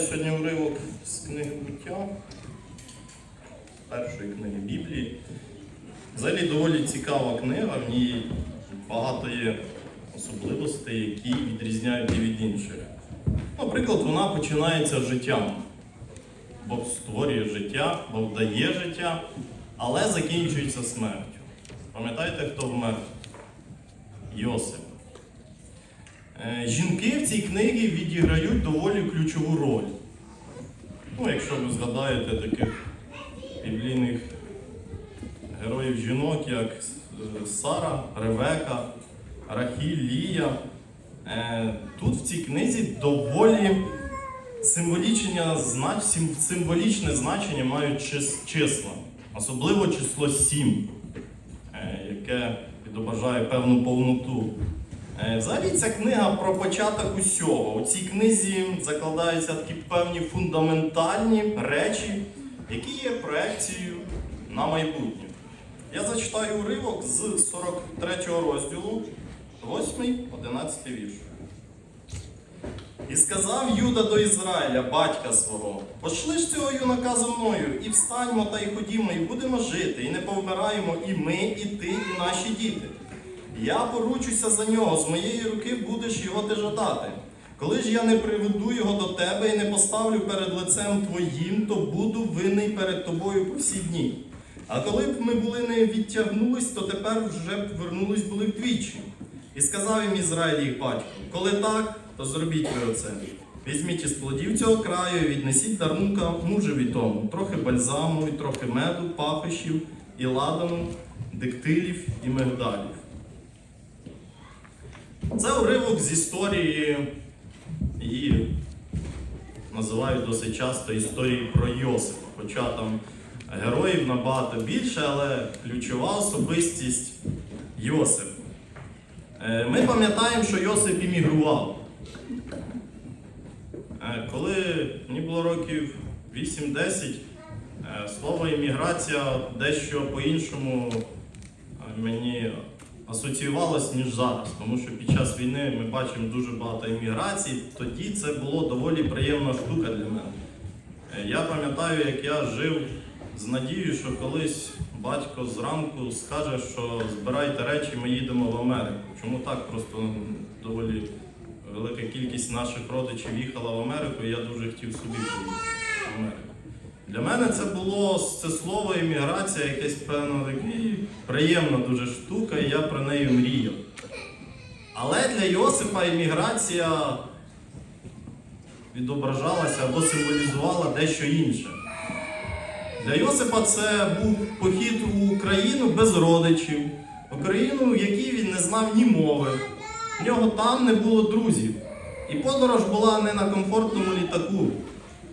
Читаю сьогодні уривок з книги буття, першої книги Біблії. Взагалі доволі цікава книга, в ній багато є особливостей, які відрізняють її від інших. Наприклад, вона починається з життям. Бог створює життя, Бог дає життя, але закінчується смертю. Пам'ятаєте, хто вмер? Йосип. Е, Жінки в цій книгі відіграють доволі ключову роль. Ну, якщо ви згадаєте таких біблійних героїв жінок, як Сара, Ревека, Рахіль, Лія. Е, Тут в цій книзі доволі символічне, символічне значення мають числа, особливо число 7, е, яке відображає певну повноту. Е, Взагалі ця книга про початок усього. У цій книзі закладаються такі певні фундаментальні речі, які є проекцією на майбутнє. Я зачитаю уривок з 43 розділу, 8-11 вірш. І сказав Юда до Ізраїля, батька свого, пошли ж цього юнака зо мною, і встаньмо та й ходімо, і будемо жити, і не повмираємо і ми, і ти, і наші діти. Я поручуся за нього, з моєї руки будеш його ти жадати. Коли ж я не приведу його до тебе і не поставлю перед лицем твоїм, то буду винний перед тобою по всі дні. А коли б ми були не відтягнулись, то тепер вже б вернулись були вдвічі. І сказав їм Ізраїль їх батько, коли так, то зробіть ви оце. Візьміть із плодів цього краю і віднесіть дарунка мужеві тому, трохи бальзаму, і трохи меду, пахощів, і ладану, диктилів і мигдалів. Це уривок з історії, її називають досить часто історії про Йосипа. Хоча там героїв набагато більше, але ключова особистість Йосип. Е, Ми пам'ятаємо, що Йосип іммігрував. Е, Коли мені було років 8-10, е, слово імміграція дещо по-іншому мені асоціювалось, ніж зараз. Тому що під час війни ми бачимо дуже багато імміграцій. Тоді це було доволі приємна штука для мене. Е, Я пам'ятаю, як я жив з надією, що колись батько зранку скаже, що збирайте речі, ми їдемо в Америку. Чому так? Просто доволі велика кількість наших родичів їхала в Америку, і я дуже хотів собі в Америку. Для мене це було це слово імміграція, якась певно такий приємна дуже штука, і я про неї мріяв. Але для Йосипа імміграція відображалася або символізувала дещо інше. Для Йосипа це був похід у Україну без родичів, Україну, в якій він не знав ні мови. В нього там не було друзів. І подорож була не на комфортному літаку,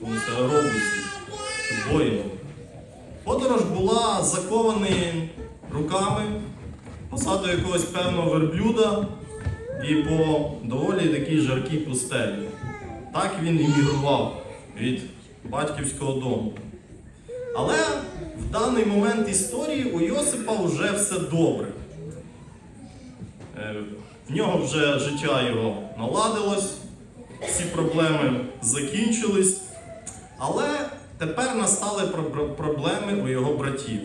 у аеробусі, чи Подорож була закований руками посаду якогось певного верблюда і по доволі такій жаркій пустелі. Так він іммігрував від батьківського дому. Але в даний момент історії у Йосипа вже все добре. Е, В нього вже життя його наладилось, всі проблеми закінчились. Але тепер настали проблеми у його братів.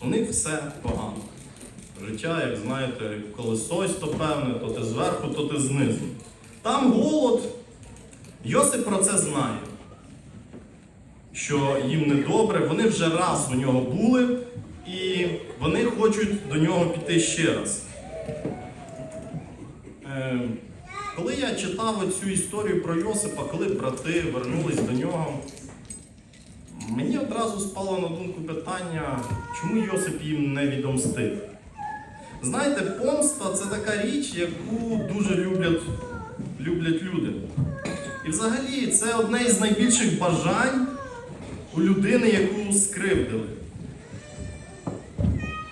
У них все погано. Життя, як знаєте, колесось то певне, то ти зверху, то ти знизу. Там голод. Йосип про це знає що їм недобре, вони вже раз у нього були, і вони хочуть до нього піти ще раз. Е, коли я читав цю історію про Йосипа, коли брати вернулись до нього, мені одразу спало на думку питання, чому Йосип їм не відомстив. Знаєте, помста це така річ, яку дуже люблять, люблять люди. І взагалі це одне із найбільших бажань у людини, яку скривдили.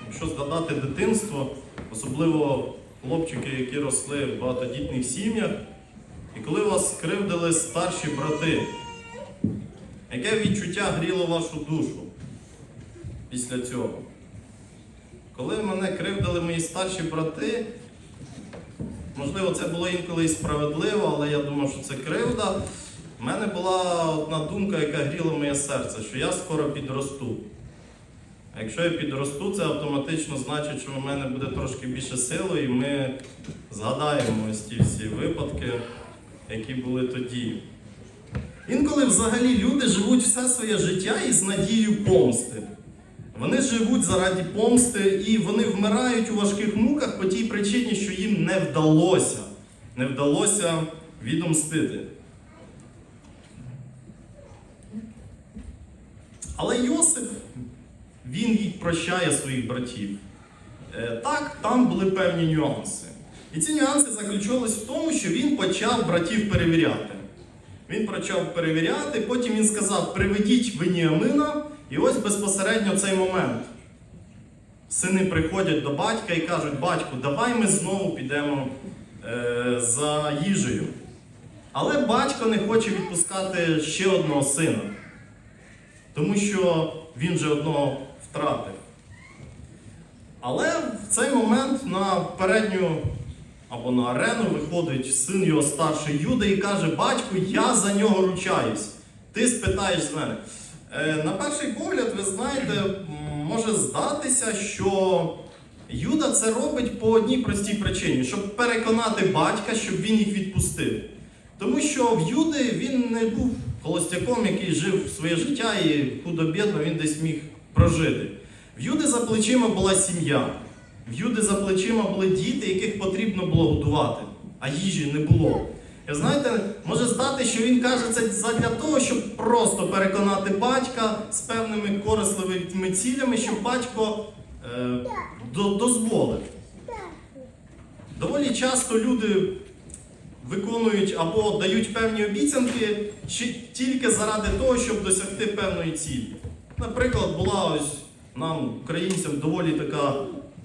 Якщо згадати дитинство, особливо хлопчики, які росли в багатодітних сім'ях, і коли вас скривдили старші брати, яке відчуття гріло вашу душу після цього? Коли мене кривдили мої старші брати, можливо, це було інколи і справедливо, але я думав, що це кривда. в мене була одна думка, яка гріла моє серце, що я скоро підросту. А якщо я підросту, це автоматично значить, що в мене буде трошки більше сили, і ми згадаємо ось ті всі випадки, які були тоді. Інколи взагалі люди живуть все своє життя із надією помсти. Вони живуть заради помсти і вони вмирають у важких муках по тій причині, що їм не вдалося, не вдалося відомстити. Але Йосип, він їй прощає своїх братів. Е, Так, там були певні нюанси. І ці нюанси заключались в тому, що він почав братів перевіряти. Він почав перевіряти, потім він сказав: приведіть Веніамина, і ось безпосередньо цей момент. Сини приходять до батька і кажуть, батьку, давай ми знову підемо е, за їжею. Але батько не хоче відпускати ще одного сина, тому що він же одного втратив. Але в цей момент на передню або на арену виходить син його старший Юда і каже: Батьку, я за нього ручаюсь. Ти спитаєш з мене. Е, на перший погляд, ви знаєте, може здатися, що Юда це робить по одній простій причині, щоб переконати батька, щоб він їх відпустив. Тому що в Юди він не був холостяком, який жив своє життя і худо-бідно він десь міг прожити. В Юди за плечима була сім'я. В Юди за плечима були діти, яких потрібно було годувати, а їжі не було. І знаєте, може здати, що він каже це задля того, щоб просто переконати батька з певними корисливими цілями, щоб батько е, до- дозволив. Доволі часто люди виконують або дають певні обіцянки тільки заради того, щоб досягти певної цілі. Наприклад, була ось нам, українцям, доволі така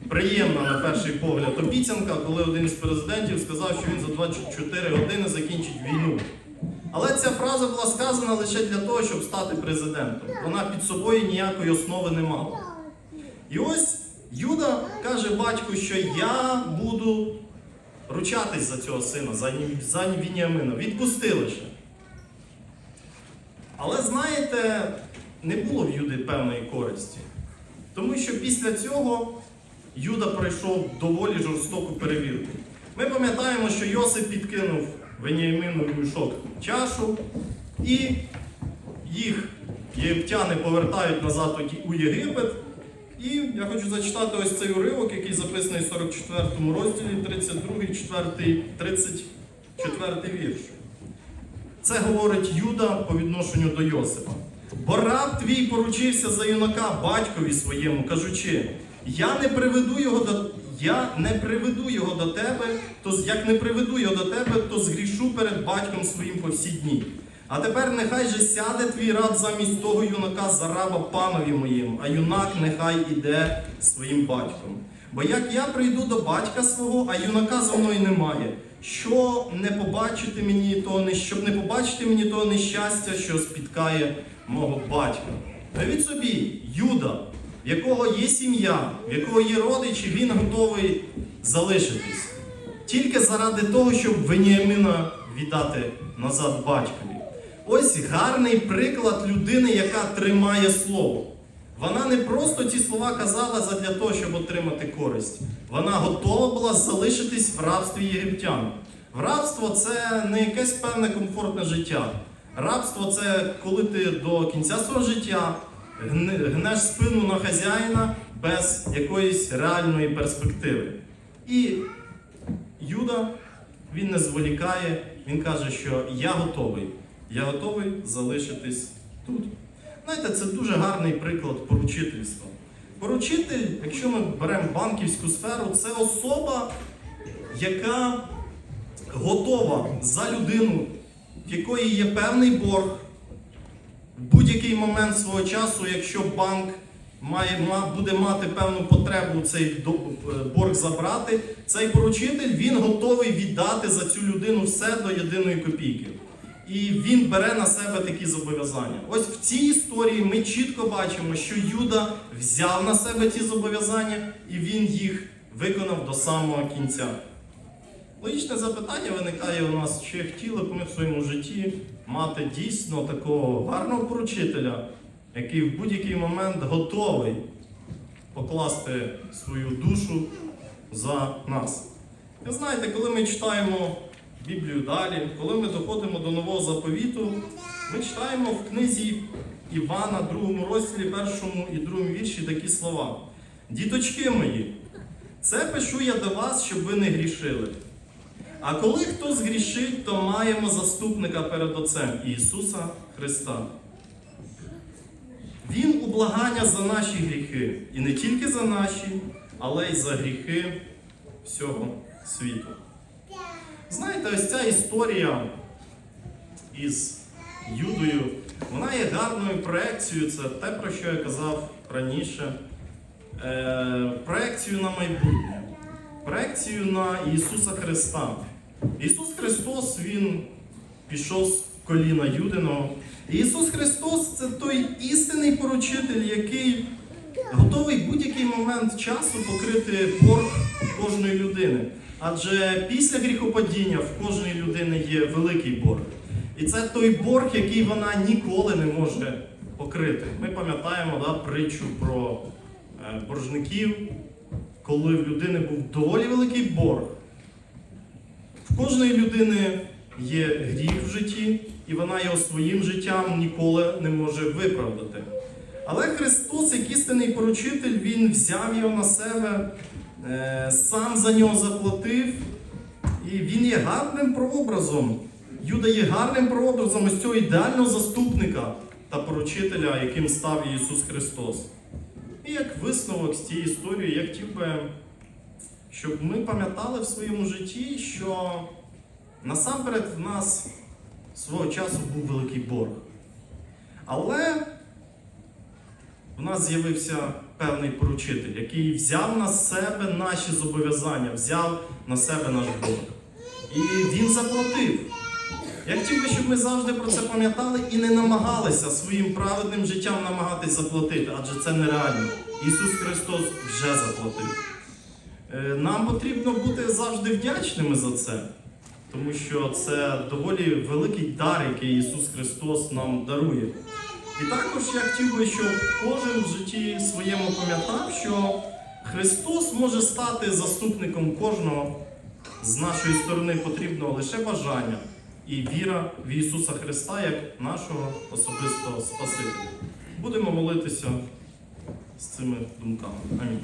приємна на перший погляд обіцянка, коли один із президентів сказав, що він за 24 години закінчить війну. Але ця фраза була сказана лише для того, щоб стати президентом. Вона під собою ніякої основи не мала. І ось Юда каже батьку, що я буду ручатись за цього сина, за, за Вініамина. Відпусти лише. Але знаєте, не було в Юди певної користі. Тому що після цього Юда пройшов доволі жорстоку перевірку. Ми пам'ятаємо, що Йосип підкинув Веніамину в мішок чашу, і їх єгиптяни повертають назад у Єгипет. І я хочу зачитати ось цей уривок, який записаний в 44 розділі, 32, 4, 34 вірш. Це говорить Юда по відношенню до Йосипа. Бо раб твій поручився за юнака батькові своєму, кажучи: я не приведу його до я не приведу його до тебе, то як не приведу його до тебе, то згрішу перед батьком своїм по всі дні. А тепер нехай же сяде твій раб замість того юнака за раба панові моєму, а юнак нехай іде своїм батьком. Бо як я прийду до батька свого, а юнака за мною немає, що не побачити мені того не щоб не побачити мені того нещастя, що спіткає мого батька. Навіть собі, Юда, в якого є сім'я, в якого є родичі, він готовий залишитись. Тільки заради того, щоб Веніамина віддати назад батькові. Ось гарний приклад людини, яка тримає слово. Вона не просто ці слова казала задля того, щоб отримати користь. Вона готова була залишитись в рабстві єгиптян. Рабство це не якесь певне комфортне життя. Рабство це коли ти до кінця свого життя гнеш спину на хазяїна без якоїсь реальної перспективи. І Юда він не зволікає, він каже, що я готовий. Я готовий залишитись тут. Знаєте, це дуже гарний приклад поручительства. Поручитель, якщо ми беремо банківську сферу, це особа, яка готова за людину, в якої є певний борг, будь-який момент свого часу, якщо банк має, буде мати певну потребу цей е, борг забрати, цей поручитель він готовий віддати за цю людину все до єдиної копійки. І він бере на себе такі зобов'язання. Ось в цій історії ми чітко бачимо, що Юда взяв на себе ті зобов'язання і він їх виконав до самого кінця. Логічне запитання виникає у нас, чи хотіли б ми в своєму житті мати дійсно такого гарного поручителя, який в будь-який момент готовий покласти свою душу за нас. Ви знаєте, коли ми читаємо Біблію далі, коли ми доходимо до Нового заповіту, ми читаємо в книзі Івана, другому розділі, першому і другому вірші такі слова. Діточки мої, це пишу я до вас, щоб ви не грішили. А коли хто згрішить, то маємо заступника перед Отцем Ісуса Христа. Він ублагання за наші гріхи, і не тільки за наші, але й за гріхи всього світу. Знаєте, ось ця історія із Юдою, вона є гарною проекцією, це те, про що я казав раніше. Е, проекцію на майбутнє, проекцію на Ісуса Христа. Ісус Христос, Він пішов з коліна Юдиного. Ісус Христос це той істинний поручитель, який готовий будь-який момент часу покрити борг кожної людини. Адже після гріхопадіння в кожної людини є великий борг. І це той борг, який вона ніколи не може покрити. Ми пам'ятаємо да, притчу про е, боржників, коли в людини був доволі великий борг. В кожної людини є гріх в житті, і вона його своїм життям ніколи не може виправдати. Але Христос, як істинний поручитель, Він взяв його на себе, е, сам за нього заплатив, і він є гарним прообразом. Юда є гарним прообразом ось цього ідеального заступника та поручителя, яким став Ісус Христос. І як висновок з цієї історії, я хотів би, щоб ми пам'ятали в своєму житті, що насамперед в нас свого часу був великий борг. Але в нас з'явився певний поручитель, який взяв на себе наші зобов'язання, взяв на себе наш борг. І він заплатив. Я хотів би, щоб ми завжди про це пам'ятали і не намагалися своїм праведним життям намагатись заплатити, адже це нереально. Ісус Христос вже заплатив. Е, Нам потрібно бути завжди вдячними за це, тому що це доволі великий дар, який Ісус Христос нам дарує. І також я хотів би, щоб кожен в житті своєму пам'ятав, що Христос може стати заступником кожного. З нашої сторони потрібно лише бажання і віра в Ісуса Христа як нашого особистого Спасителя. Будемо молитися з цими думками. Амінь.